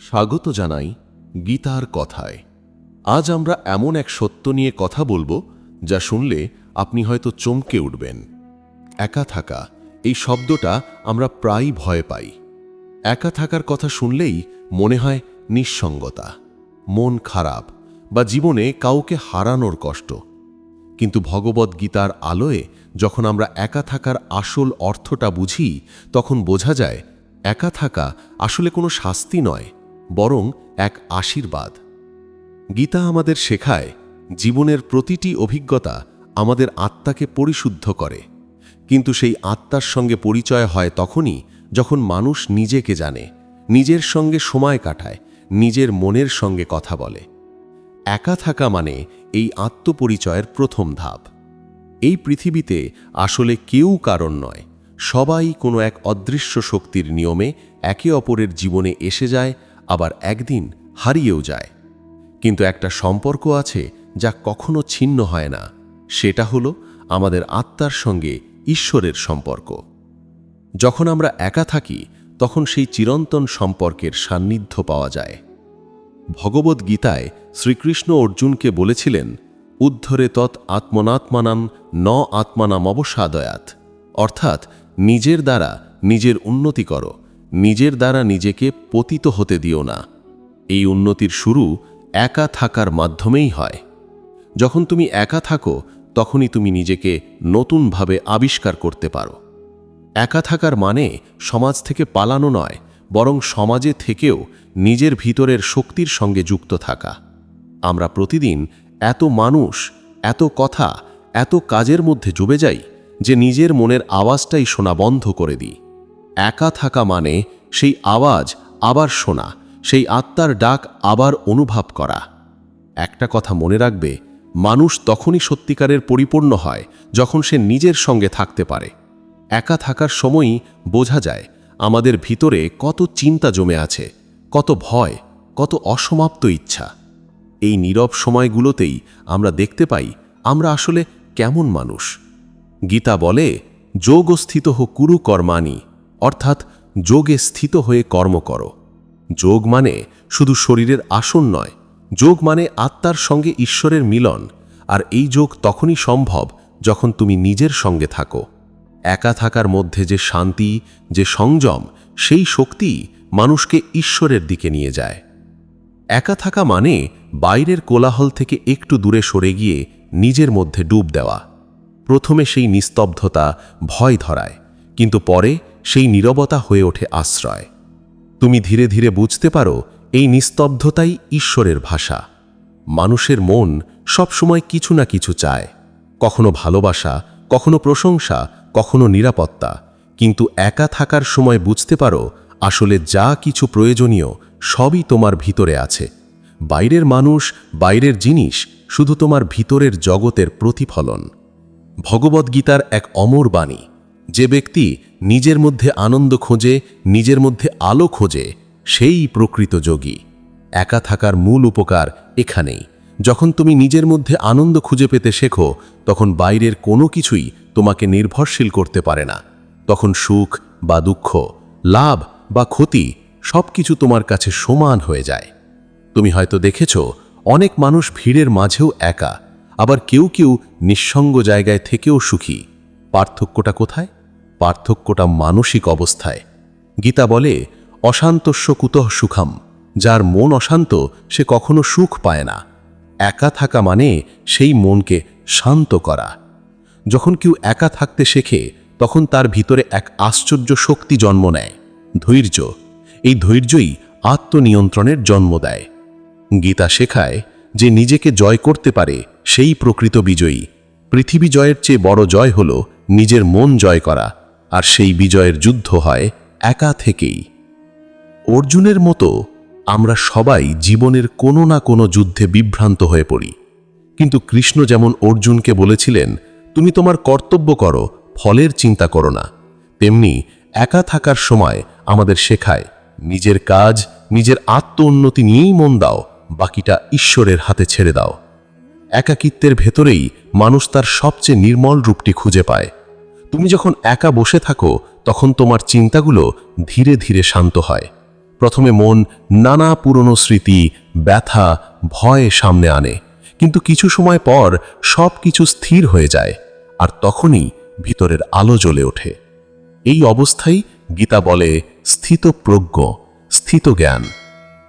স্বাগত জানাই গীতার কথায়। আজ আমরা এমন এক সত্য নিয়ে কথা বলব, যা শুনলে আপনি হয়তো চমকে উঠবেন। একা থাকা, এই শব্দটা আমরা প্রায় ভয় পাই। একা থাকার কথা শুনলেই মনে হয় নিঃসঙ্গতা, মন খারাপ বা জীবনে কাউকে হারানোর কষ্ট। কিন্তু ভগবদ গীতার আলোয় যখন আমরা একা থাকার আসল অর্থটা বুঝি, তখন বোঝা যায় একা থাকা আসলে কোনো শাস্তি নয়, বরং এক আশীর্বাদ। গীতা আমাদের শেখায়, জীবনের প্রতিটি অভিজ্ঞতা আমাদের আত্মাকে পরিশুদ্ধ করে। কিন্তু সেই আত্মার সঙ্গে পরিচয় হয় তখনই যখন মানুষ নিজেকে জানে, নিজের সঙ্গে সময় কাটায়, নিজের মনের সঙ্গে কথা বলে। একা থাকা মানে এই আত্মপরিচয়ের প্রথম ধাপ। এই পৃথিবীতে আসলে কেউ কারণ নয়। সবাই কোনো এক অদৃশ্য শক্তির নিয়মে একে অপরের জীবনে এসে যায়, আবার একদিন হারিয়েও যায়। কিন্তু একটা সম্পর্ক আছে যা কখনো ছিন্ন হয় না। সেটা হলো আমাদের আত্মার সঙ্গে ঈশ্বরের সম্পর্ক। যখন আমরা একা থাকি, তখন সেই চিরন্তন সম্পর্কের সান্নিধ্য পাওয়া যায়। ভগবদ্ গীতায় শ্রীকৃষ্ণ অর্জুনকে বলেছিলেন, উদ্ধরে তৎ আত্মনাত্মানাম ন আত্মানাম অবসাদয়াত। অর্থাৎ নিজের দ্বারা নিজের উন্নতি করো, নিজের দ্বারা নিজেকে পতিত হতে দিও না। এই উন্নতির শুরু একা থাকার মাধ্যমেই হয়। যখন তুমি একা থাকো, তখনই তুমি নিজেকে নতুনভাবে আবিষ্কার করতে পারো। একা থাকার মানে সমাজ থেকে পালানো নয়, বরং সমাজে থেকেও নিজের ভিতরের শক্তির সঙ্গে যুক্ত থাকা। আমরা প্রতিদিন এত মানুষ, এত কথা, এত কাজের মধ্যে ডুবে যাই যে নিজের মনের আওয়াজটাই শোনা বন্ধ করে দিই। একা থাকা মানে সেই আওয়াজ আবার শোনা সেই আত্মার ডাক আবার অনুভব করা। একটা কথা মনে রাখবে, মানুষ তখনই সত্যিকারের পরিপূর্ণ হয় যখন সে নিজের সঙ্গে থাকতে পারে। একা থাকার সময়ই বোঝা যায় আমাদের ভিতরে কত চিন্তা জমে আছে, কত ভয়, কত অসমাপ্ত ইচ্ছা। এই নীরব সময়গুলোতেই আমরা দেখতে পাই আমরা আসলে কেমন মানুষ। গীতা বলে যোগস্থিত হো কুরু কর্মাণি অর্থাৎ যোগে স্থিত হয়ে কর্ম করো। যোগ মানে শুধু শরীরের আসন নয়, যোগ মানে আত্মার সঙ্গে ঈশ্বরের মিলন, আর এই যোগ তখনই সম্ভব যখন তুমি নিজের সঙ্গে থাকো। একা থাকার মধ্যে যে শান্তি, যে সংযম, সেই শক্তি মানুষকে ঈশ্বরের দিকে নিয়ে যায়। একা থাকা মানে বাইরের কোলাহল থেকে একটু দূরে সরে গিয়ে নিজের মধ্যে ডুব দেওয়া। প্রথমে সেই নিস্তব্ধতা ভয় ধরায়, কিন্তু পরে সেই নীরবতা হয়ে ওঠে আশ্রয়। তুমি ধীরে ধীরে বুঝতে পারো, এই নিস্তব্ধতাই ঈশ্বরের ভাষা। মানুষের মন সবসময় কিছু না কিছু চায়। কখনো ভালোবাসা, কখনো প্রশংসা, কখনো নিরাপত্তা। কিন্তু একা থাকার সময় বুঝতে পারো, আসলে যা কিছু প্রয়োজনীয় সবই তোমার ভিতরে আছে। বাইরের মানুষ, বাইরের জিনিস, শুধু তোমার ভিতরের জগতের প্রতিফলন। ভগবদ্গীতার এক অমর বাণী। যে ব্যক্তি নিজের মধ্যে আনন্দ খোঁজে, নিজের মধ্যে আলো খোঁজে, সেই প্রকৃত যোগী। একা থাকার মূল উপকার এখানেই। যখন তুমি নিজের মধ্যে আনন্দ খুঁজে পেতে শেখো, তখন বাইরের কোনো কিছুই তোমাকে নির্ভরশীল করতে পারে না। তখন সুখ বা দুঃখ, লাভ বা ক্ষতি সব কিছু তোমার কাছে সমান হয়ে যায়। তুমি হয়তো দেখেছ, অনেক মানুষ ভিড়ের মাঝেও একা আবার কেউ কেউ নিঃসঙ্গ জায়গায় থেকেও সুখী। পার্থক্যটা কোথায়? পার্থক্যটা মানসিক অবস্থায়। গীতা বলে, অশান্তস্য কুতঃ সুখাম। যার মন অশান্ত, সে কখনো সুখ পায় না। একা থাকা মানে সেই মনকে শান্ত করা। যখন কেউ একা থাকতে শেখে, তখন তার ভিতরে এক আশ্চর্য শক্তি জন্ম নেয়, ধৈর্য। এই ধৈর্যই আত্মনিয়ন্ত্রণের জন্ম দেয়। গীতা শেখায় যে নিজেকে জয় করতে পারে, সেই প্রকৃত বিজয়ী। পৃথিবী জয়ের চেয়ে বড় জয় হল নিজের মন জয় করা, আর সেই বিজয়ের যুদ্ধ হয় একা থেকেই। অর্জুনের মতো আমরা সবাই জীবনের কোনো না কোনো যুদ্ধে বিভ্রান্ত হয়ে পড়ি। কিন্তু কৃষ্ণ যেমন অর্জুনকে বলেছিলেন, তুমি তোমার কর্তব্য করো, ফলের চিন্তা করো না। তেমনি একা থাকার সময় আমাদের শেখায়, নিজের কাজ, নিজের আত্ম উন্নতি নিয়েই মন দাও বাকিটা ঈশ্বরের হাতে ছেড়ে দাও। একাকিত্বের ভেতরেই মানুষ তার সবচেয়ে নির্মল রূপটি খুঁজে পায়। তুমি যখন একা বসে থাকো, তখন তোমার চিন্তাগুলো ধীরে ধীরে শান্ত হয়। প্রথমে মন নানা পুরনো স্মৃতি, ব্যথা, ভয় সামনে আনে। কিন্তু কিছু সময় পর সব কিছু স্থির হয়ে যায় আর তখনই ভিতরের আলো জ্বলে ওঠে। এই অবস্থায় গীতা বলে স্থিতপ্রজ্ঞ স্থিত জ্ঞান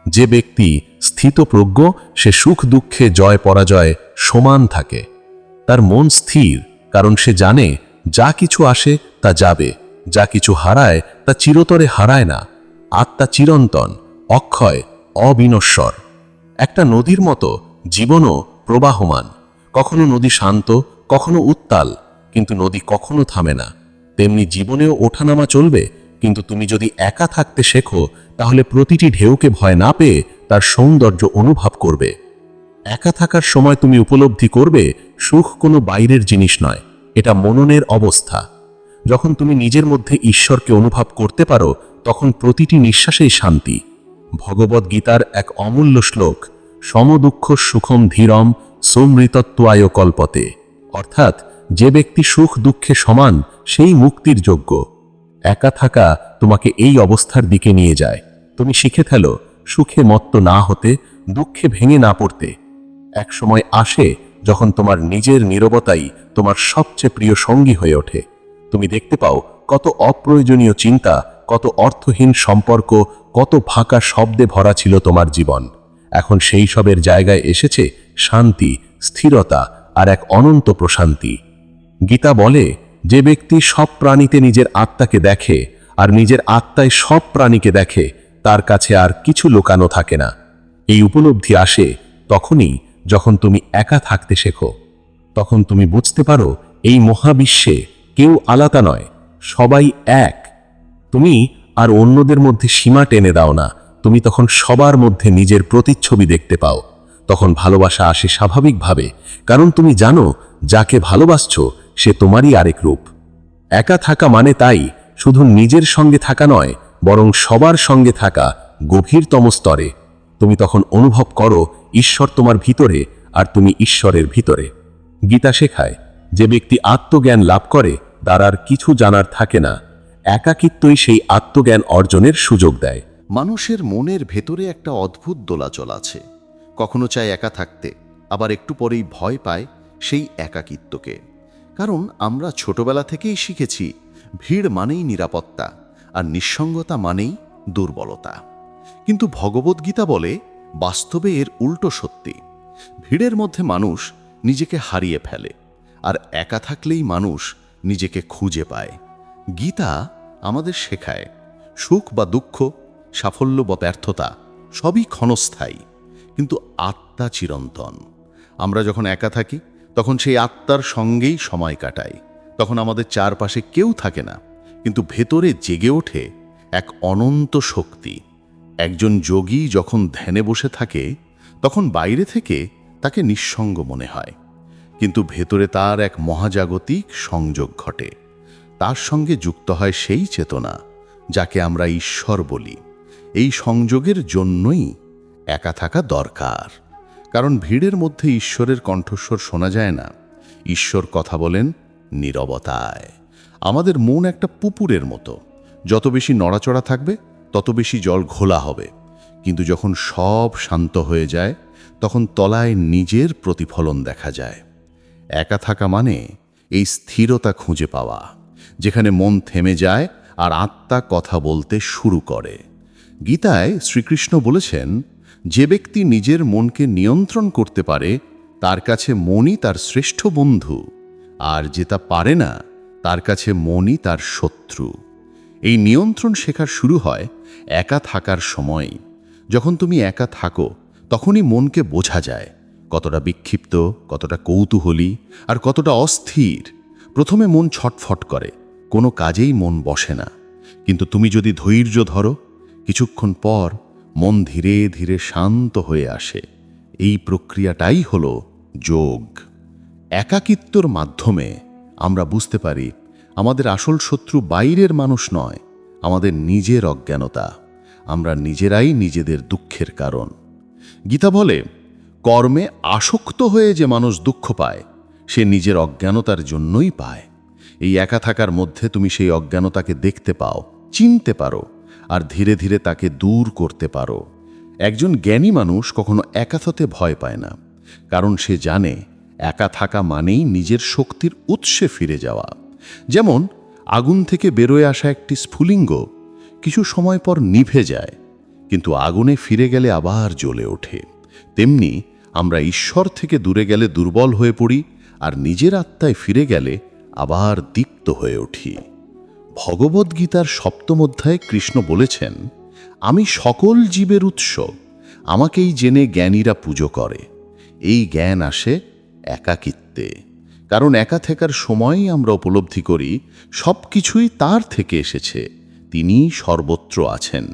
যে ব্যক্তি স্থিতপ্রজ্ঞ, সে সুখ দুঃখে জয় পরাজয় সমান থাকে। তার মন স্থির, কারণ সে জানে যা কিছু আসে তা যাবে, যা কিছু হারায় তা চিরতরে হারায় না। আত্মা চিরন্তন, অক্ষয়, অবিনশ্বর। একটা নদীর মতো জীবনও প্রবাহমান। কখনো নদী শান্ত, কখনো উত্তাল, কিন্তু নদী কখনো থামে না। তেমনি জীবনেও ওঠানামা চলবে কিন্তু তুমি যদি একা থাকতে শেখো, তাহলে প্রতিটি ঢেউকে ভয় না পেয়ে তার সৌন্দর্য অনুভব করবে। একা থাকার সময় তুমি উপলব্ধি করবে, সুখ কোনো বাইরের জিনিস নয়, এটা মননের অবস্থা। যখন তুমি নিজের মধ্যে ঈশ্বরকে অনুভব করতে পারো, তখন প্রতিটি নিঃশ্বাসেই শান্তি। ভগবদ গীতার এক অমূল্য শ্লোক, সমদুঃখ সুখম ধীরম সমৃতত্বায় কল্পতে। অর্থাৎ, যে ব্যক্তি সুখ দুঃখে সমান, সেই মুক্তির যোগ্য। একা থাকা তোমাকে এই অবস্থার দিকে নিয়ে যায়। তুমি শিখে ফেলো, সুখে মত্ত না হতে, দুঃখে ভেঙে না পড়তে। এক সময় আসে যখন তোমার নিজের নীরবতাই তোমার সবচেয়ে প্রিয় সঙ্গী হয়ে ওঠে। তুমি দেখতে পাও কত অপ্রয়োজনীয় চিন্তা, কত অর্থহীন সম্পর্ক, কত ফাঁকা শব্দে ভরা ছিল তোমার জীবন। এখন সেই সবের জায়গায় এসেছে শান্তি, স্থিরতা আর এক অনন্ত প্রশান্তি। গীতা বলে যে ব্যক্তি সব প্রাণীতে নিজের আত্মাকে দেখে আর নিজের আত্মায় সব প্রাণীকে দেখে, তার কাছে আর কিছু লোকানো থাকে না। এই উপলব্ধি আসে তখনই যখন তুমি একা থাকতে শেখো। তখন তুমি বুঝতে পারো এই মহাবিশ্বে কেউ আলাদা নয়, সবাই এক। তুমি আর অন্যদের মধ্যে সীমা টেনে দাও না, তুমি তখন সবার মধ্যে নিজের প্রতিচ্ছবি দেখতে পাও। তখন ভালোবাসা আসে স্বাভাবিকভাবে, কারণ তুমি জানো, যাকে ভালোবাসছো সে তোমারই আরেক রূপ। একা থাকা মানে তাই শুধু নিজের সঙ্গে থাকা নয়, বরং সবার সঙ্গে থাকা গভীরতম স্তরে। তুমি তখন অনুভব করো ঈশ্বর তোমার ভিতরে আর তুমি ঈশ্বরের ভিতরে। গীতা শেখায়, যে ব্যক্তি আত্মজ্ঞান লাভ করে, তার আর কিছু জানার থাকে না। একাকিত্বই সেই আত্মজ্ঞান অর্জনের সুযোগ দেয়। মানুষের মনের ভেতরে একটা অদ্ভুত দোলাচল আছে। কখনো চায় একা থাকতে, আবার একটু পরেই ভয় পায় সেই একাকিত্বকে। কারণ আমরা ছোটবেলা থেকেই শিখেছি, ভিড় মানেই নিরাপত্তা, আর নিঃসঙ্গতা মানেই দুর্বলতা। কিন্তু ভগবদ্গীতা বলে, বাস্তবে এর উল্টো সত্যি। ভিড়ের মধ্যে মানুষ নিজেকে হারিয়ে ফেলে, আর একা থাকলেই মানুষ নিজেকে খুঁজে পায়। গীতা আমাদের শেখায়, সুখ বা দুঃখ, সাফল্য বা ব্যর্থতা সবই ক্ষণস্থায়ী, কিন্তু আত্মা চিরন্তন। আমরা যখন একা থাকি তখন সেই আত্মার সঙ্গেই সময় কাটাই। তখন আমাদের চারপাশে কেউ থাকে না, কিন্তু ভেতরে জেগে ওঠে এক অনন্ত শক্তি। একজন যোগী যখন ধ্যানে বসে থাকে, তখন বাইরে থেকে তাকে নিঃসঙ্গ মনে হয়। কিন্তু ভেতরে তার এক মহাজাগতিক সংযোগ ঘটে। তার সঙ্গে যুক্ত হয় সেই চেতনা, যাকে আমরা ঈশ্বর বলি। এই সংযোগের জন্যই একা থাকা দরকার। কারণ ভিড়ের মধ্যে ঈশ্বরের কণ্ঠস্বর শোনা যায় না। ঈশ্বর কথা বলেন নীরবতায়। আমাদের মন একটা পুকুরের মতো। যত বেশি নড়াচড়া থাকবে, তত বেশি জল ঘোলা হবে। কিন্তু যখন সব শান্ত হয়ে যায়, তখন তলায় নিজের প্রতিফলন দেখা যায়। একা থাকা মানে এই স্থিরতা খুঁজে পাওয়া, যেখানে মন থেমে যায় আর আত্মা কথা বলতে শুরু করে। গীতায় শ্রীকৃষ্ণ বলেছেন যে ব্যক্তি নিজের মনকে নিয়ন্ত্রণ করতে পারে, তার কাছে মনই তার শ্রেষ্ঠ বন্ধু, আর যে তা পারে না, তার কাছে মনই তার শত্রু। এই নিয়ন্ত্রণ শেখার শুরু হয় একা থাকার সময়। যখন তুমি একা থাকো, তখনই মনকে বোঝা যায় কতটা বিক্ষিপ্ত, কতটা কৌতূহলী, আর কতটা অস্থির। প্রথমে মন ছটফট করে, কোনো কাজেই মন বসে না। কিন্তু তুমি যদি ধৈর্য ধরো, কিছুক্ষণ পর মন ধীরে ধীরে শান্ত হয়ে আসে। এই প্রক্রিয়াটাই হলো যোগ। একাকিত্বর মাধ্যমে আমরা বুঝতে পারি আমাদের আসল শত্রু বাইরের মানুষ নয়, আমাদের নিজের অজ্ঞানতা। আমরা নিজেরাই নিজেদের দুঃখের কারণ। গীতা বলে, কর্মে আসক্ত হয়ে যে মানুষ দুঃখ পায়, সে নিজের অজ্ঞানতার জন্যই পায়। এই একা থাকার মধ্যে তুমি সেই অজ্ঞানতাকে দেখতে পাও, চিনতে পারো। আর ধীরে ধীরে তাকে দূর করতে পারো। একজন জ্ঞানী মানুষ কখনো একাথতে ভয় পায় না, কারণ সে জানে একা থাকা মানেই নিজের শক্তির উৎসে ফিরে যাওয়া। যেমন, আগুন থেকে বেরোয় আসা একটি স্ফুলিঙ্গ কিছু সময় পর নিভে যায়, কিন্তু আগুনে ফিরে গেলে আবার জ্বলে ওঠে। তেমনি, আমরা ঈশ্বর থেকে দূরে গেলে দুর্বল হয়ে পড়ি আর নিজের আত্মায় ফিরে গেলে আবার দীপ্ত হয়ে উঠি। ভগবদ্গীতার সপ্তম অধ্যায়ে কৃষ্ণ বলেছেন, আমি সকল জীবের উৎস, আমাকেই জেনে জ্ঞানীরা পুজো করে। এই জ্ঞান আসে একাকিত্বে, কারণ একা থাকার সময়ই আমরা উপলব্ধি করি সব কিছুই তার থেকে এসেছে, তিনি সর্বত্র আছেন।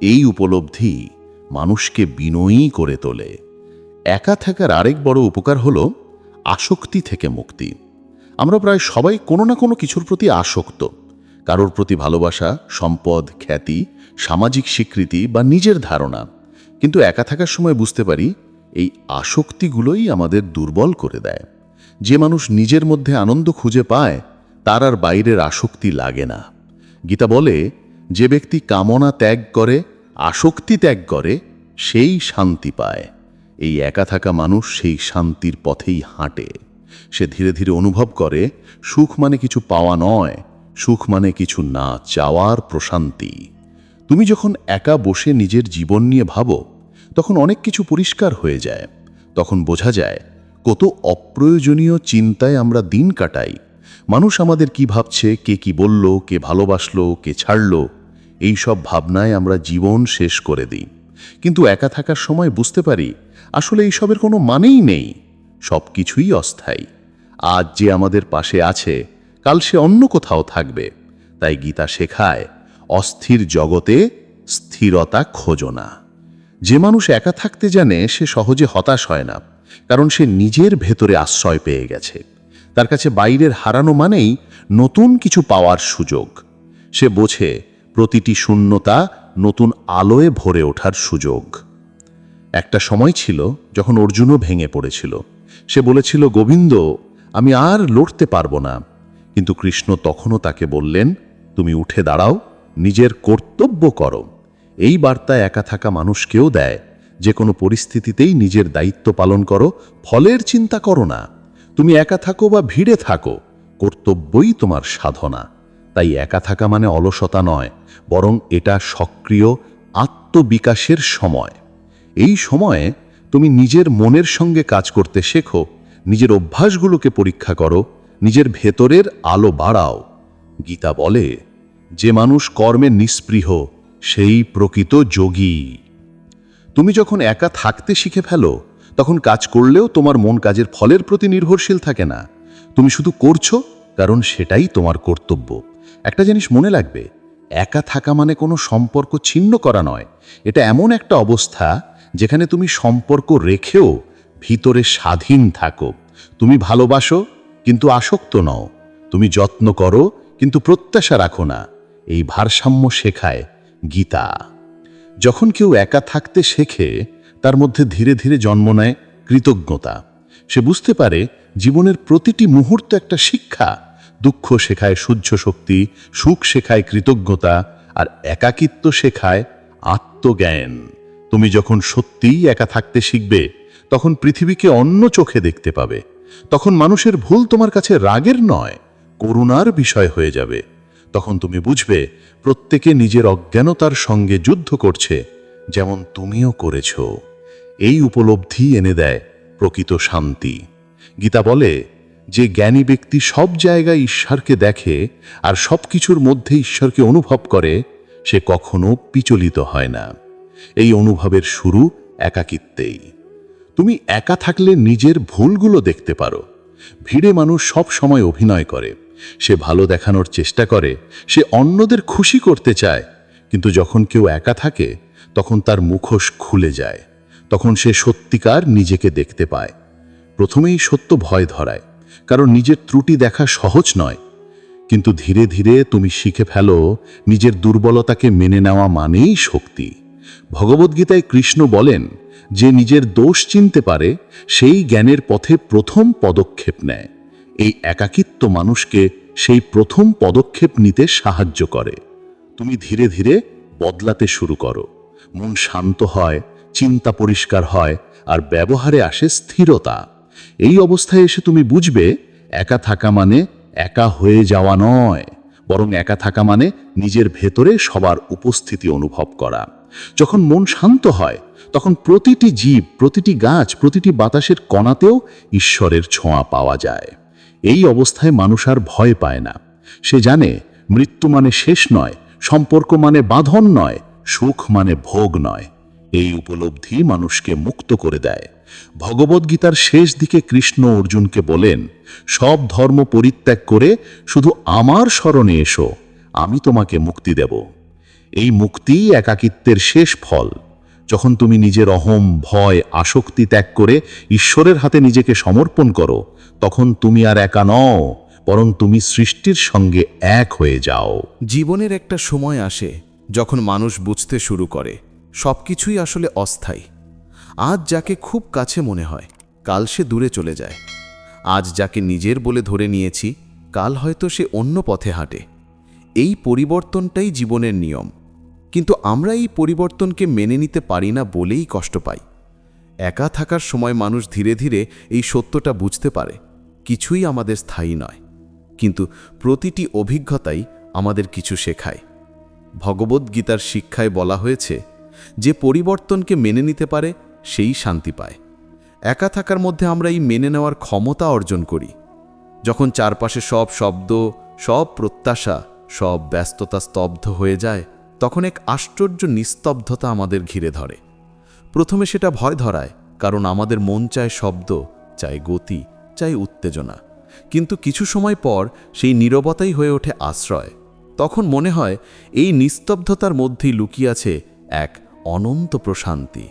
এই উপলব্ধি মানুষকে বিনয়ী করে তোলে। একা থাকার আরেক বড় উপকার হল আসক্তি থেকে মুক্তি। আমরা প্রায় সবাই কোনো না কোনো কিছুর প্রতি আসক্ত। কারোর প্রতি ভালোবাসা, সম্পদ, খ্যাতি, সামাজিক স্বীকৃতি বা নিজের ধারণা। কিন্তু একা থাকার সময় বুঝতে পারি, এই আসক্তিগুলোই আমাদের দুর্বল করে দেয়। যে মানুষ নিজের মধ্যে আনন্দ খুঁজে পায়, তার আর বাইরের আসক্তি লাগে না। গীতা বলে, যে ব্যক্তি কামনা ত্যাগ করে, আসক্তি ত্যাগ করে, সেই শান্তি পায়। এই একা থাকা মানুষ সেই শান্তির পথেই হাঁটে। সে ধীরে ধীরে অনুভব করে, সুখ মানে কিছু পাওয়া নয় সুখ মানে কিছু না চাওয়ার প্রশান্তি। তুমি যখন একা বসে নিজের জীবন নিয়ে ভাবো, তখন অনেক কিছু পরিষ্কার হয়ে যায়। তখন বোঝা যায়, কত অপ্রয়োজনীয় চিন্তায় আমরা দিন কাটাই। মানুষ আমাদের কি ভাবছে, কে কি বলল, কে ভালোবাসলো, কে ছাড়লো, এই সব ভাবনায় আমরা জীবন শেষ করে দিই। কিন্তু একা থাকার সময় বুঝতে পারি, আসলে এইসবের কোনো মানেই নেই। সব কিছুই অস্থায়ী। আজ যে আমাদের পাশে আছে কাল সে অন্য কোথাও থাকবে। তাই গীতা শেখায়, অস্থির জগতে স্থিরতা খোঁজো না। যে মানুষ একা থাকতে জানে, সে সহজে হতাশ হয় না, কারণ সে নিজের ভেতরে আশ্রয় পেয়ে গেছে। তার কাছে বাইরের হারানো মানেই নতুন কিছু পাওয়ার সুযোগ। সে বোঝে, প্রতিটি শূন্যতা নতুন আলোয় ভরে ওঠার সুযোগ। একটা সময় ছিল যখন অর্জুনও ভেঙে পড়েছিল। সে বলেছিল, গোবিন্দ, আমি আর লড়তে পারব না। কিন্তু কৃষ্ণ তখনও তাকে বললেন, তুমি উঠে দাঁড়াও, নিজের কর্তব্য করো। এই বার্তা একা থাকা মানুষকেও দেয়, যে কোনো পরিস্থিতিতেই নিজের দায়িত্ব পালন করো, ফলের চিন্তা করো না। তুমি একা থাকো বা ভিড়ে থাকো, কর্তব্যই তোমার সাধনা। তাই একা থাকা মানে অলসতা নয়, বরং এটা সক্রিয় আত্মবিকাশের সময়। এই সময়ে তুমি নিজের মনের সঙ্গে কাজ করতে শেখো, নিজের অভ্যাসগুলোকে পরীক্ষা করো নিজের ভেতরের আলো বাড়াও। গীতা বলে, যে মানুষ কর্মে নিস্পৃহ, সেই প্রকৃত যোগী। তুমি যখন একা থাকতে শিখে ফেলো, তখন কাজ করলেও তোমার মন কাজের ফলের প্রতি নির্ভরশীল থাকে না। তুমি শুধু করছ, কারণ সেটাই তোমার কর্তব্য। একটা জিনিস মনে লাগবে একা থাকা মানে কোনো সম্পর্ক ছিন্ন করা নয়। এটা এমন একটা অবস্থা যেখানে তুমি সম্পর্ক রেখেও ভিতরে স্বাধীন থাকো। তুমি ভালোবাসো কিন্তু আসক্ত নও। তুমি যত্ন করো, কিন্তু প্রত্যাশা রাখো না। এই ভারসাম্য শেখায় গীতা। যখন কেউ একা থাকতে শেখে, তার মধ্যে ধীরে ধীরে জন্ম নেয় কৃতজ্ঞতা। সে বুঝতে পারে জীবনের প্রতিটি মুহূর্ত একটা শিক্ষা। দুঃখ শেখায় সূর্য শক্তি, সুখ শেখায় কৃতজ্ঞতা, আর একাকিত্ব শেখায় আত্মজ্ঞান। তুমি যখন সত্যিই একা থাকতে শিখবে, তখন পৃথিবীকে অন্য চোখে দেখতে পাবে। তখন মানুষের ভুল তোমার কাছে রাগের নয়, করুণার বিষয় হয়ে যাবে। তখন তুমি বুঝবে, প্রত্যেকে নিজের অজ্ঞানতার সঙ্গে যুদ্ধ করছে, যেমন তুমিও করেছ। এই উপলব্ধি এনে দেয় প্রকৃত শান্তি। গীতা বলে, যে জ্ঞানী ব্যক্তি সব জায়গায় ঈশ্বরকে দেখে আর সব কিছুর মধ্যে ঈশ্বরকে অনুভব করে, সে কখনো বিচলিত হয় না। এই অনুভবের শুরু একাকিত্বেই। তুমি একা থাকলে নিজের ভুলগুলো দেখতে পারো। ভিড়ে মানুষ সব সময় অভিনয় করে। সে ভালো দেখানোর চেষ্টা করে, সে অন্যদের খুশি করতে চায়। কিন্তু যখন কেউ একা থাকে, তখন তার মুখোশ খুলে যায়। তখন সে সত্যিকার নিজেকে দেখতে পায়। প্রথমেই সত্য ভয় ধরায়, কারণ নিজের ত্রুটি দেখা সহজ নয়। কিন্তু ধীরে ধীরে তুমি শিখে ফেলো, নিজের দুর্বলতাকে মেনে নেওয়া মানেই শক্তি। ভগবদ্গীতায় কৃষ্ণ বলেন, যে নিজের দোষ চিনতে পারে, সেই জ্ঞানের পথে প্রথম পদক্ষেপ নেয়। এই একাকিত্ব মানুষকে সেই প্রথম পদক্ষেপ নিতে সাহায্য করে। তুমি ধীরে ধীরে বদলাতে শুরু করো। মন শান্ত হয়, চিন্তা পরিষ্কার হয়, আর ব্যবহারে আসে স্থিরতা। এই অবস্থায় এসে তুমি বুঝবে, একা থাকা মানে একা হয়ে যাওয়া নয়, বরং একা থাকা মানে নিজের ভেতরে সবার উপস্থিতি অনুভব করা। যখন মন শান্ত হয়, তখন প্রতিটি জীব, প্রতিটি গাছ, প্রতিটি বাতাসের কণাতেও ঈশ্বরের ছোঁয়া পাওয়া যায়। এই অবস্থায় মানুষ আর ভয় পায় না। সে জানে মৃত্যু মানে শেষ নয়, সম্পর্ক মানে বাঁধন নয়, সুখ মানে ভোগ নয়। এই উপলব্ধি মানুষকে মুক্ত করে দেয়। ভগবদ্গীতার শেষ দিকে কৃষ্ণ অর্জুনকে বলেন, সব ধর্ম পরিত্যাগ করে শুধু আমার স্মরণে এসো, আমি তোমাকে মুক্তি দেব। এই মুক্তিই একাকিত্বের শেষ ফল। যখন তুমি নিজের অহম, ভয়, আসক্তি ত্যাগ করে ঈশ্বরের হাতে নিজেকে সমর্পণ করো, তখন তুমি আর একা নও, বরং তুমি সৃষ্টির সঙ্গে এক হয়ে যাও। জীবনের একটা সময় আসে যখন মানুষ বুঝতে শুরু করে সব কিছুই আসলে অস্থায়ী। আজ যাকে খুব কাছে মনে হয়, কাল সে দূরে চলে যায়। আজ যাকে নিজের বলে ধরে নিয়েছি, কাল হয়তো সে অন্য পথে হাঁটে। এই পরিবর্তনটাই জীবনের নিয়ম। কিন্তু আমরা এই পরিবর্তনকে মেনে নিতে পারি না বলেই কষ্ট পাই। একা থাকার সময় মানুষ ধীরে ধীরে এই সত্যটা বুঝতে পারে, কিছুই আমাদের স্থায়ী নয়। কিন্তু প্রতিটি অভিজ্ঞতাই আমাদের কিছু শেখায়। ভগবদ্গীতার শিক্ষায় বলা হয়েছে, যে পরিবর্তনকে মেনে নিতে পারে, সেই শান্তি পায়। একা থাকার মধ্যে আমরা এই মেনে নেওয়ার ক্ষমতা অর্জন করি। যখন চারপাশে সব শব্দ, সব প্রত্যাশা, সব ব্যস্ততা স্তব্ধ হয়ে যায় তখন এক আশ্চর্য নিস্তব্ধতা আমাদের ঘিরে ধরে। প্রথমে সেটা ভয় ধরায়, কারণ আমাদের মন চায় শব্দ, চায় গতি, চায় উত্তেজনা। কিন্তু কিছু সময় পর সেই নীরবতাই হয়ে ওঠে আশ্রয়। তখন মনে হয়, এই নিস্তব্ধতার মধ্যেই লুকিয়ে আছে এক অনন্ত প্রশান্তি।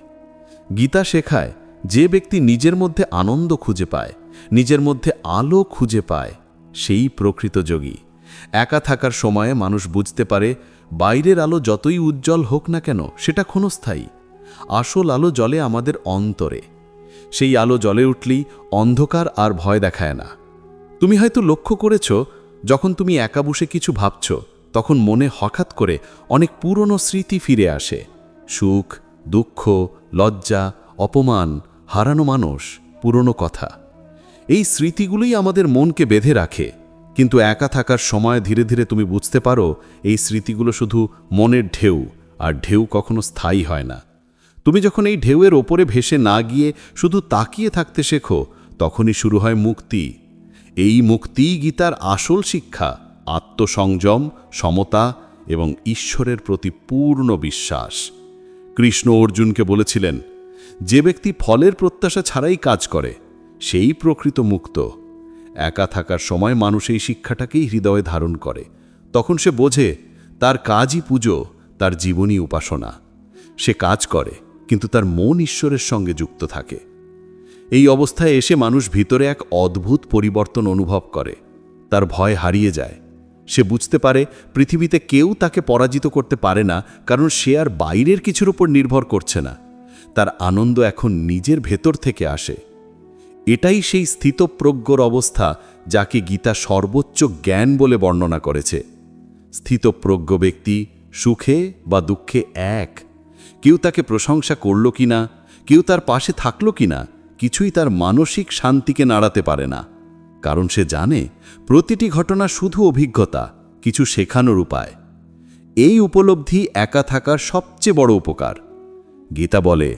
গীতা শেখায়, যে ব্যক্তি নিজের মধ্যে আনন্দ খুঁজে পায়, নিজের মধ্যে আলো খুঁজে পায়, সেই প্রকৃত যোগী। একা থাকার সময়ে মানুষ বুঝতে পারে বাইরের আলো যতই উজ্জ্বল হোক না কেন, সেটা ক্ষণস্থায়ী। আসল আলো জলে আমাদের অন্তরে। সেই আলো জলে উঠলেই অন্ধকার আর ভয় দেখায় না। তুমি হয়তো লক্ষ্য করেছ, যখন তুমি একা বসে কিছু ভাবছ, তখন মনে হঠাৎ করে অনেক পুরনো স্মৃতি ফিরে আসে। সুখ, দুঃখ, লজ্জা, অপমান, হারানো মানুষ, পুরনো কথা। এই স্মৃতিগুলোই আমাদের মনকে বেঁধে রাখে। কিন্তু একা থাকার সময় ধীরে ধীরে তুমি বুঝতে পারো, এই স্মৃতিগুলো শুধু মনের ঢেউ, আর ঢেউ কখনো স্থায়ী হয় না। তুমি যখন এই ঢেউয়ের ওপরে ভেসে না গিয়ে শুধু তাকিয়ে থাকতে শেখো, তখনই শুরু হয় মুক্তি। এই মুক্তিই গীতার আসল শিক্ষা, আত্মসংযম, সমতা এবং ঈশ্বরের প্রতি পূর্ণ বিশ্বাস। কৃষ্ণ অর্জুনকে বলেছিলেন, যে ব্যক্তি ফলের প্রত্যাশা ছাড়াই কাজ করে, সেই প্রকৃত মুক্ত। একা থাকার সময় মানুষ এই শিক্ষাটাকেই হৃদয়ে ধারণ করে। তখন সে বোঝে, তার কাজই পুজো, তার জীবনী উপাসনা। সে কাজ করে, কিন্তু তার মন ঈশ্বরের সঙ্গে যুক্ত থাকে। এই অবস্থায় এসে মানুষ ভিতরে এক অদ্ভুত পরিবর্তন অনুভব করে। তার ভয় হারিয়ে যায়। সে বুঝতে পারে, পৃথিবীতে কেউ তাকে পরাজিত করতে পারে না, কারণ সে আর বাইরের কিছুর উপর নির্ভর করছে না। তার আনন্দ এখন নিজের ভেতর থেকে আসে। এটাই সেই স্থিতপ্রজ্ঞর অবস্থা যাকে গীতা সর্বোচ্চ জ্ঞান বলে বর্ণনা করেছে। স্থিতপ্রজ্ঞ ব্যক্তি সুখে বা দুঃখে এক। কেউ তাকে প্রশংসা করল কিনা, কেউ তার পাশে থাকল কিনা, কিছুই তার মানসিক শান্তিকে নাড়াতে পারে না। কারণ সে জানে, প্রতিটি ঘটনা শুধু অভিজ্ঞতা, কিছু শেখানোর উপায়। এই উপলব্ধি একা থাকার সবচেয়ে বড় উপকার। গীতা বলে,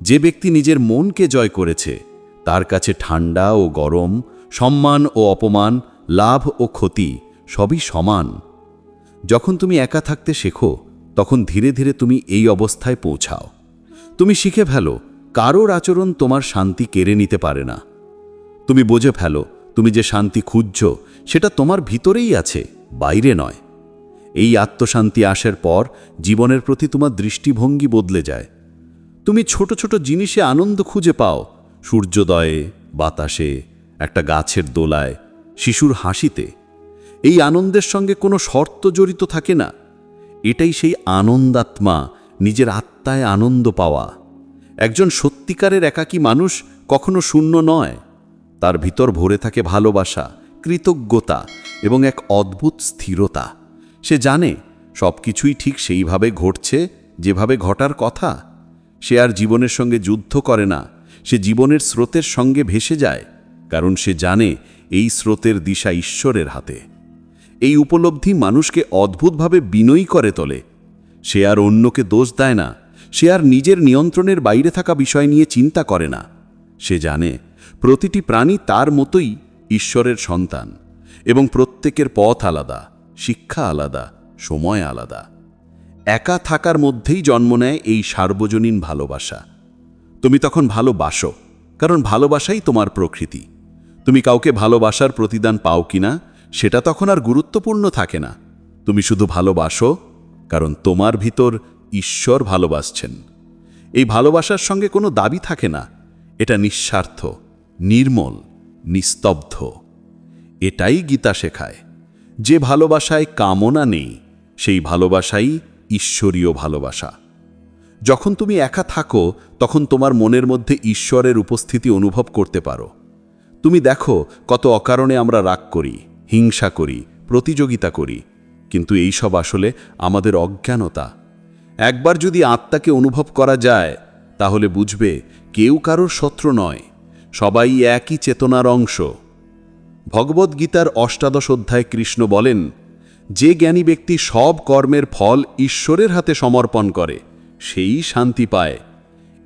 যে ব্যক্তি নিজের মনকে জয় করেছে তার কাছে ঠান্ডা ও গরম, সম্মান ও অপমান, লাভ ও ক্ষতি সবই সমান। যখন তুমি একা থাকতে শেখো, তখন ধীরে ধীরে তুমি এই অবস্থায় পৌঁছাও। তুমি শিখে ফেলো, কারোর আচরণ তোমার শান্তি কেড়ে নিতে পারে না। তুমি বোঝে ফেলো, তুমি যে শান্তি খুঁজছ, সেটা তোমার ভিতরেই আছে, বাইরে নয়। এই আত্মশান্তি আসার পর জীবনের প্রতি তোমার দৃষ্টিভঙ্গি বদলে যায়। তুমি ছোট ছোট জিনিসে আনন্দ খুঁজে পাও সূর্যোদয়ে বাতাসে, একটা গাছের দোলায়, শিশুর হাসিতে। এই আনন্দের সঙ্গে কোনো শর্ত জড়িত থাকে না। এটাই সেই আনন্দাত্মা, নিজের আত্মায় আনন্দ পাওয়া। একজন সত্যিকারের একাকী মানুষ কখনো শূন্য নয়। তার ভিতর ভরে থাকে ভালোবাসা, কৃতজ্ঞতা এবং এক অদ্ভুত স্থিরতা। সে জানে সব কিছুই ঠিক সেইভাবে ঘটছে, যেভাবে ঘটার কথা। সে আর জীবনের সঙ্গে যুদ্ধ করে না। সে জীবনের স্রোতের সঙ্গে ভেসে যায়, কারণ সে জানে এই স্রোতের দিশা ঈশ্বরের হাতে। এই উপলব্ধি মানুষকে অদ্ভুতভাবে বিনয়ী করে তোলে। সে আর অন্যকে দোষ দেয় না, সে আর নিজের নিয়ন্ত্রণের বাইরে থাকা বিষয় নিয়ে চিন্তা করে না। সে জানে প্রতিটি প্রাণী তার মতোই ঈশ্বরের সন্তান এবং প্রত্যেকের পথ আলাদা, শিক্ষা আলাদা, সময় আলাদা। একা থাকার মধ্যেই জন্ম নেয় এই সার্বজনীন ভালোবাসা। তুমি তখন ভালোবাসো, কারণ ভালোবাসাই তোমার প্রকৃতি। তুমি কাউকে ভালোবাসার প্রতিদান পাও কিনা, সেটা তখন আর গুরুত্বপূর্ণ থাকে না। তুমি শুধু ভালোবাসো, কারণ তোমার ভিতর ঈশ্বর ভালোবাসছেন। এই ভালোবাসার সঙ্গে কোনো দাবি থাকে না। এটা নিঃস্বার্থ, নির্মল, নিস্তব্ধ। এটাই গীতা শেখায়। যে ভালোবাসায় কামনা নেই, সেই ভালোবাসাই ঈশ্বরীয় ভালোবাসা। যখন তুমি একা থাকো, তখন তোমার মনের মধ্যে ঈশ্বরের উপস্থিতি অনুভব করতে পারো। তুমি দেখো কত অকারণে আমরা রাগ করি, হিংসা করি, প্রতিযোগিতা করি, কিন্তু এই সব আসলে আমাদের অজ্ঞানতা। একবার যদি আত্মাকে অনুভব করা যায়, তাহলে বুঝবে কেউ কারোর শত্রু নয়, সবাই একই চেতনার অংশ। ভগবদ্গীতার অষ্টাদশ অধ্যায় কৃষ্ণ বলেন, যে জ্ঞানী ব্যক্তি সব কর্মের ফল ঈশ্বরের হাতে সমর্পণ করে সেই শান্তি পায়।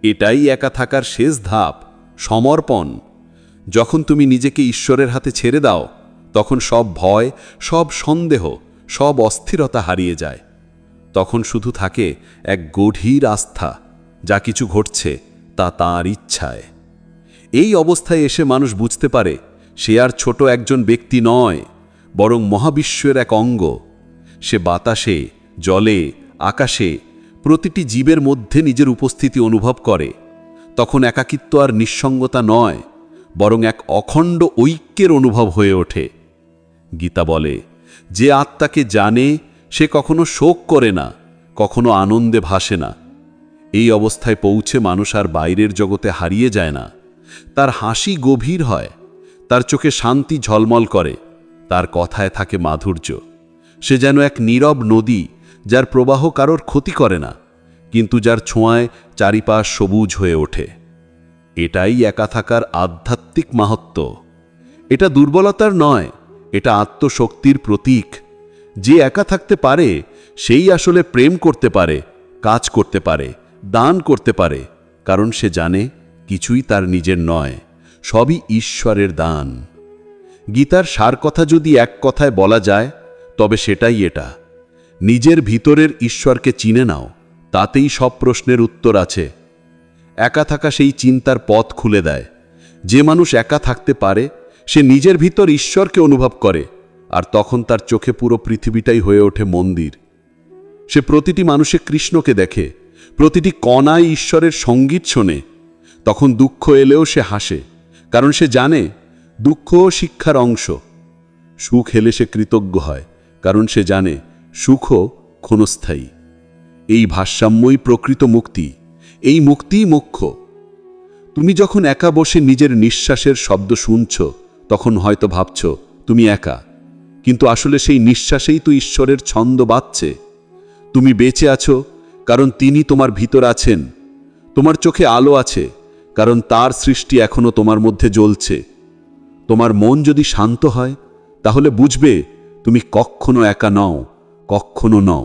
এটাই একা থাকার শেষ ধাপ, সমর্পণ। যখন তুমি নিজেকে ঈশ্বরের হাতে ছেড়ে দাও, তখন সব ভয়, সব সন্দেহ, সব অস্থিরতা হারিয়ে যায়। তখন শুধু থাকে এক গভীর আস্থা, যা কিছু ঘটছে তা তাঁর ইচ্ছায়। এই অবস্থায় এসে মানুষ বুঝতে পারে, সে আর ছোট একজন ব্যক্তি নয়, বরং মহাবিশ্বের এক অঙ্গ। সে বাতাসে, জলে, আকাশে প্রতিটি জীবের মধ্যে নিজের উপস্থিতি অনুভব করে, তখন একাকিত্ব আর নিঃসঙ্গতা নয়, বরং এক অখণ্ড ঐক্যের অনুভব হয়ে ওঠে। গীতা বলে, যে আত্মাকে জানে, সে কখনো শোক করে না, কখনো আনন্দে ভাসে না। এই অবস্থায় পৌঁছে মানুষ আর বাইরের জগতে হারিয়ে যায় না। তার হাসি গভীর হয়, তার চোখে শান্তি ঝলমল করে, তার কথায় থাকে মাধুর্য। সে যেন এক নীরব নদী যার প্রবাহ কারোর ক্ষতি করে না, কিন্তু যার ছোঁয়ায় চারিপাশ সবুজ হয়ে ওঠে। এটাই একা থাকার আধ্যাত্মিক মাহাত্ম। এটা দুর্বলতার নয়, এটা আত্মশক্তির প্রতীক। যে একা থাকতে পারে, সেই আসলে প্রেম করতে পারে, কাজ করতে পারে, দান করতে পারে, কারণ সে জানে কিছুই তার নিজের নয়, সবই ঈশ্বরের দান। গীতার সার কথা যদি এক কথায় বলা যায়, তবে সেটাই এটা। নিজের ভিতরের ঈশ্বরকে চিনে নাও, তাতেই সব প্রশ্নের উত্তর আছে। একা থাকা সেই চিন্তার পথ খুলে দেয়। যে মানুষ একা থাকতে পারে, সে নিজের ভিতর ঈশ্বরকে অনুভব করে, আর তখন তার চোখে পুরো পৃথিবীটাই হয়ে ওঠে মন্দির। সে প্রতিটি মানুষে কৃষ্ণকে দেখে, প্রতিটি কণায় ঈশ্বরের সংগীত শোনে। তখন দুঃখ এলেও সে হাসে, কারণ সে জানে দুঃখও শিক্ষার অংশ। সুখ এলে সে কৃতজ্ঞ হয়, কারণ সে জানে সুখও ক্ষণস্থায়ী। এই ভারসাম্যই প্রকৃত মুক্তি। এই মুক্তিই মোক্ষ। তুমি যখন একা বসে নিজের নিঃশ্বাসের শব্দ শুনছ, তখন হয়তো ভাবছ, তুমি একা। কিন্তু আসলে সেই নিঃশ্বাসেই তো ঈশ্বরের ছন্দ বাজছে। তুমি বেঁচে আছো, কারণ তিনি তোমার ভিতর আছেন। তোমার চোখে আলো আছে, কারণ তার সৃষ্টি এখনও তোমার মধ্যে জ্বলছে। তোমার মন যদি শান্ত হয়, তাহলে বুঝবে তুমি কখনো একা নও। কখনো নও।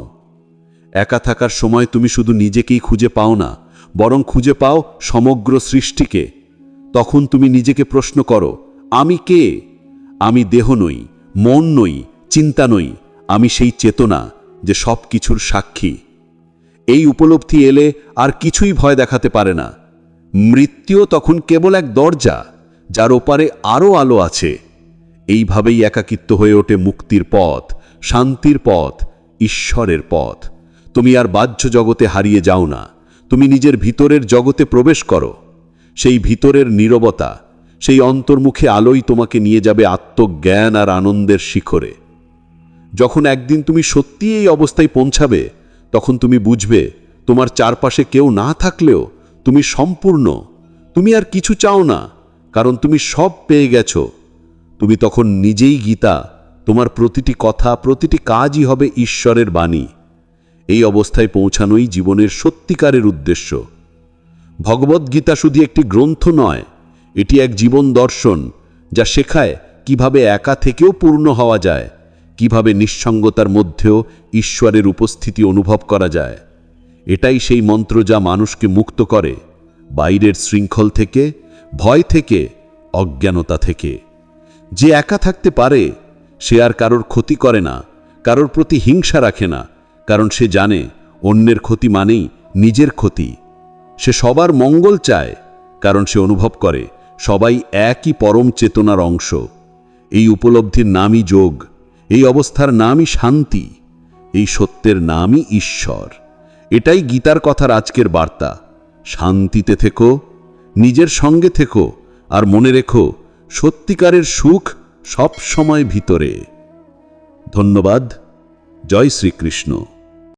একা থাকার সময় তুমি শুধু নিজেকেই খুঁজে পাও না, বরং খুঁজে পাও সমগ্র সৃষ্টিকে। তখন তুমি নিজেকে প্রশ্ন করো, আমি কে? আমি দেহ নই, মন নই, চিন্তা নই, আমি সেই চেতনা যে সব কিছুর সাক্ষী। এই উপলব্ধি এলে আর কিছুই ভয় দেখাতে পারে না। মৃত্যুও তখন কেবল এক দরজা, যার ওপারে আরও আলো আছে। এইভাবেই একাকিত্ব হয়ে ওঠে মুক্তির পথ, শান্তির পথ ঈশ্বরের পথ। তুমি আর বাহ্য জগতে হারিয়ে যাও না। তুমি নিজের ভিতরের জগতে প্রবেশ করো। সেই ভিতরের নীরবতা, সেই অন্তর্মুখে আলোই তোমাকে নিয়ে যাবে আত্মজ্ঞান আর আনন্দের শিখরে। যখন একদিন তুমি সত্যি এই অবস্থায় পৌঁছাবে, তখন তুমি বুঝবে, তোমার চারপাশে কেউ না থাকলেও তুমি সম্পূর্ণ। তুমি আর কিছু চাও না, কারণ তুমি সব পেয়ে গেছো। তুমি তখন নিজেই গীতা তোমার প্রতিটি কথা, প্রতিটি কাজই হবে ঈশ্বরের বাণী। এই অবস্থায় পৌঁছানোই জীবনের সত্যিকারের উদ্দেশ্য। ভগবদ্গীতা শুধু একটি গ্রন্থ নয়, এটি এক জীবন দর্শন, যা শেখায় কীভাবে একা থেকেও পূর্ণ হওয়া যায়, কীভাবে নিঃসঙ্গতার মধ্যেও ঈশ্বরের উপস্থিতি অনুভব করা যায়। এটাই সেই মন্ত্র যা মানুষকে মুক্ত করে, বাইরের শৃঙ্খল থেকে, ভয় থেকে, অজ্ঞানতা থেকে। যে একা থাকতে পারে সে আর কারোর ক্ষতি করে না, কারোর প্রতি হিংসা রাখে না, কারণ সে জানে অন্যের ক্ষতি মানেই নিজের ক্ষতি। সে সবার মঙ্গল চায়, কারণ সে অনুভব করে সবাই একই পরম চেতনার অংশ। এই উপলব্ধির নামই যোগ, এই অবস্থার নামই শান্তি, এই সত্যের নামই ঈশ্বর। এটাই গীতার কথার আজকের বার্তা। শান্তিতে থেকো, নিজের সঙ্গে থেকো, আর মনে রেখো, সত্যিকারের সুখ সব সময় ভিতরে। ধন্যবাদ জয় শ্রীকৃষ্ণ।